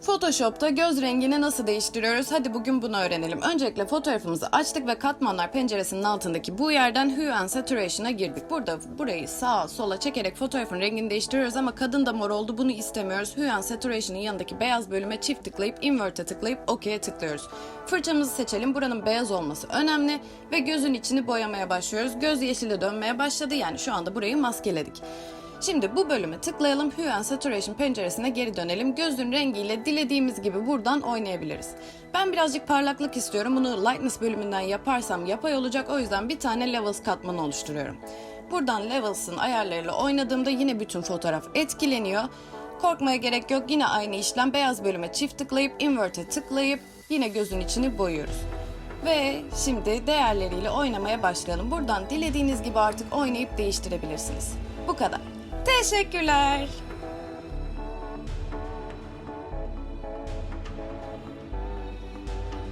Photoshop'ta göz rengini nasıl değiştiriyoruz? Hadi bugün bunu öğrenelim. Öncelikle fotoğrafımızı açtık ve katmanlar penceresinin altındaki bu yerden Hue and Saturation'a girdik. Burada burayı sağa sola çekerek fotoğrafın rengini değiştiriyoruz ama kadın da mor oldu bunu istemiyoruz. Hue and Saturation'ın yanındaki beyaz bölüme çift tıklayıp Invert'e tıklayıp OK'ye tıklıyoruz. Fırçamızı seçelim. Buranın beyaz olması önemli ve gözün içini boyamaya başlıyoruz. Göz yeşile dönmeye başladı yani şu anda burayı maskeledik. Şimdi bu bölüme tıklayalım. Hue and Saturation penceresine geri dönelim. Gözün rengiyle dilediğimiz gibi buradan oynayabiliriz. Ben birazcık parlaklık istiyorum. Bunu Lightness bölümünden yaparsam yapay olacak. O yüzden bir tane Levels katmanı oluşturuyorum. Buradan Levels'ın ayarlarıyla oynadığımda yine bütün fotoğraf etkileniyor. Korkmaya gerek yok. Yine aynı işlem. Beyaz bölüme çift tıklayıp Invert'e tıklayıp yine gözün içini boyuyoruz. Ve şimdi değerleriyle oynamaya başlayalım. Buradan dilediğiniz gibi artık oynayıp değiştirebilirsiniz. Bu kadar. Teşekkürler.